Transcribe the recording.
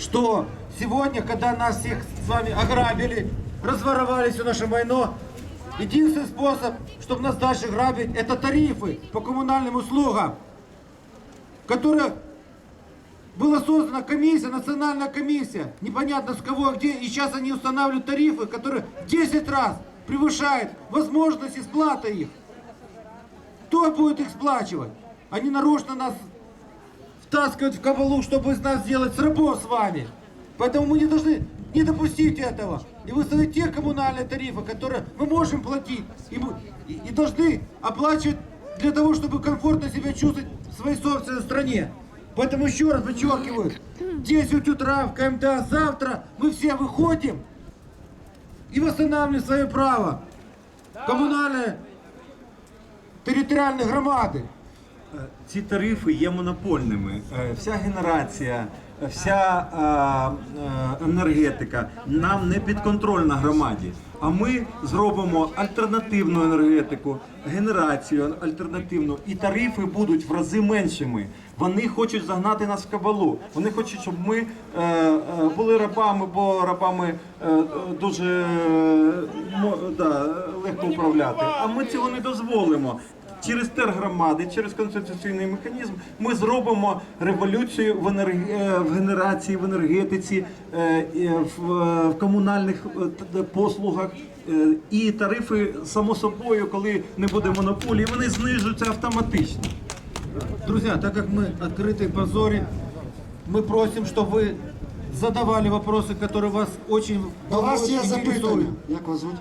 что сегодня, когда нас всех с вами ограбили, разворовали все наше майно, единственный способ, чтобы нас дальше грабить, это тарифы по коммунальным услугам, которая была создана комиссия, национальная комиссия, непонятно с кого, где, и сейчас они устанавливают тарифы, которые в 10 раз превышают возможность исплаты их. Кто будет их сплачивать? Они нарочно нас втаскивают в кабалу, чтобы из нас сделать рабов с вами. Поэтому мы не должны не допустить этого. И выставить те коммунальные тарифы, которые мы можем платить и, и- и должны оплачивать для того, чтобы комфортно себя чувствовать в своей собственной стране. Поэтому еще раз подчеркиваю, 10 утра в КМДА завтра мы все выходим и восстанавливаем свое право. Коммунальные територіальні громади. Ці тарифи є монопольними. Е, Вся генерація, вся е, е, енергетика нам не підконтрольна громаді. А ми зробимо альтернативну енергетику, генерацію альтернативну, і тарифи будуть в рази меншими. Вони хочуть загнати нас в кабалу. Вони хочуть, щоб ми були рабами, бо рабами дуже да, легко управляти. А ми цього не дозволимо Через тергромади, через конституційний механізм ми зробимо революцію в, енерг- е, в генерації, в енергетиці, е, і в, е, в комунальних е, т- послугах. Е, І тарифи, само собою, коли не буде монополії, вони знижуються автоматично. Друзья, так как мы открыты в позоре, мы просим, чтобы вы задавали вопросы, которые вас очень До вас волнуют, є запитання. интересуют. Як вас звуть?